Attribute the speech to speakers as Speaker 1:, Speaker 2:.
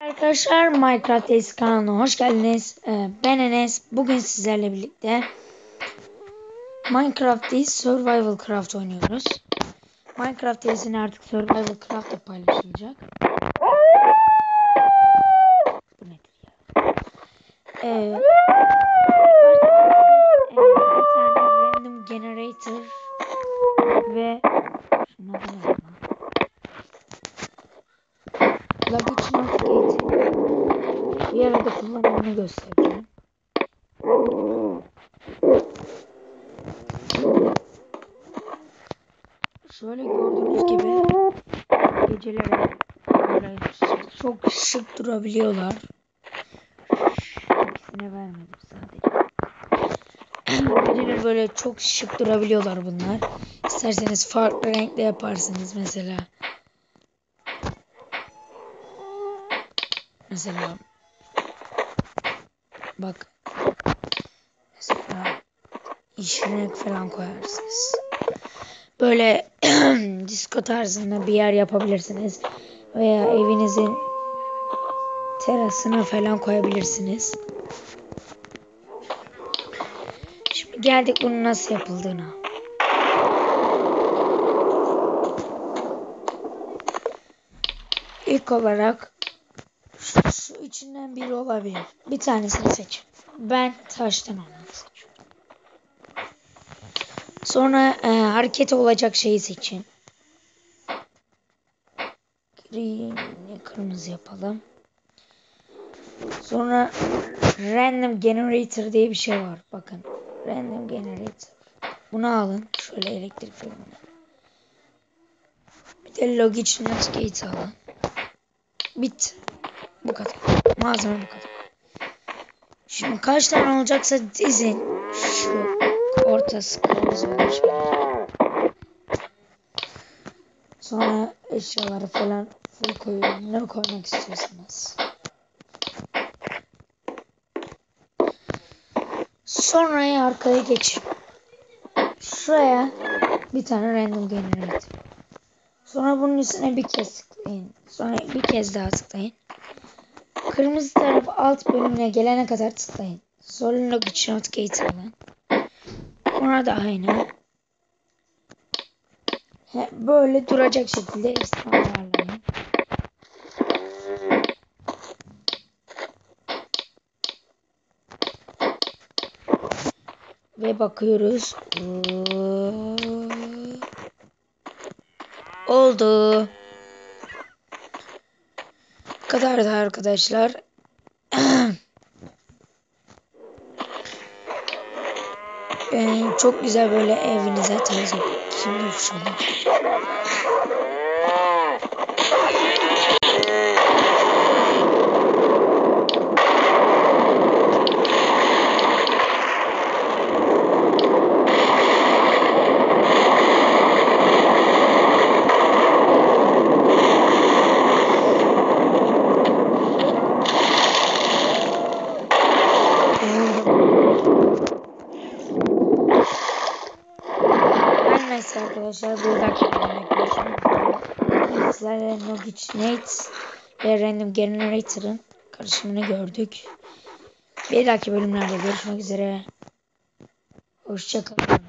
Speaker 1: Arkadaşlar Minecraft Eski kanalına hoş geldiniz. Ee, ben Enes. Bugün sizlerle birlikte Minecraft değil Survival Craft oynuyoruz. Minecraft dizisini artık Survival Craft'ta paylaşılacak. Bu nedir ya? Ee, bir tane random generator ve şuna bakalım. Luggage Navigate bir arada kullanımını göstereceğim. Şöyle gördüğünüz gibi geceleri böyle çok şık durabiliyorlar. İkisine vermedim sadece. Geceleri böyle çok şık durabiliyorlar bunlar. İsterseniz farklı renkle yaparsınız mesela. Mesela bak mesela işine falan koyarsınız. Böyle disco tarzında bir yer yapabilirsiniz. Veya evinizin terasına falan koyabilirsiniz. Şimdi geldik bunun nasıl yapıldığına. İlk olarak şu içinden biri olabilir. Bir tanesini seç. Ben taştan olanı seçiyorum. Sonra e, hareket olacak şeyi seçin. Green, kırmızı yapalım. Sonra random generator diye bir şey var. Bakın. Random generator. Bunu alın. Şöyle elektrik bölümüne. Bir de Logic Navigate alın. Bit. Bu kadar. Malzeme bu kadar. Şimdi kaç tane olacaksa dizin. Şu ortası kırmızı. Sonra eşyaları falan full koyuyorum. Ne koymak istiyorsanız. Sonra arkaya geçin. Şuraya bir tane random generator. Sonra bunun üstüne bir kez tıklayın. Sonra bir kez daha tıklayın. Kırmızı taraf alt bölümüne gelene kadar tıklayın. Sonra Logic Navigate alın. Ona da aynı. He, böyle duracak şekilde hepsini ayarlayın. Ve bakıyoruz. Oldu. Kadar da arkadaşlar. ee, çok güzel böyle evinize tarzı. Şimdi ufşalım. Neyse arkadaşlar bir dakika görüşmek üzere. Nogic ve Random Generator'ın karışımını gördük. Bir dahaki bölümlerde görüşmek üzere. Hoşçakalın.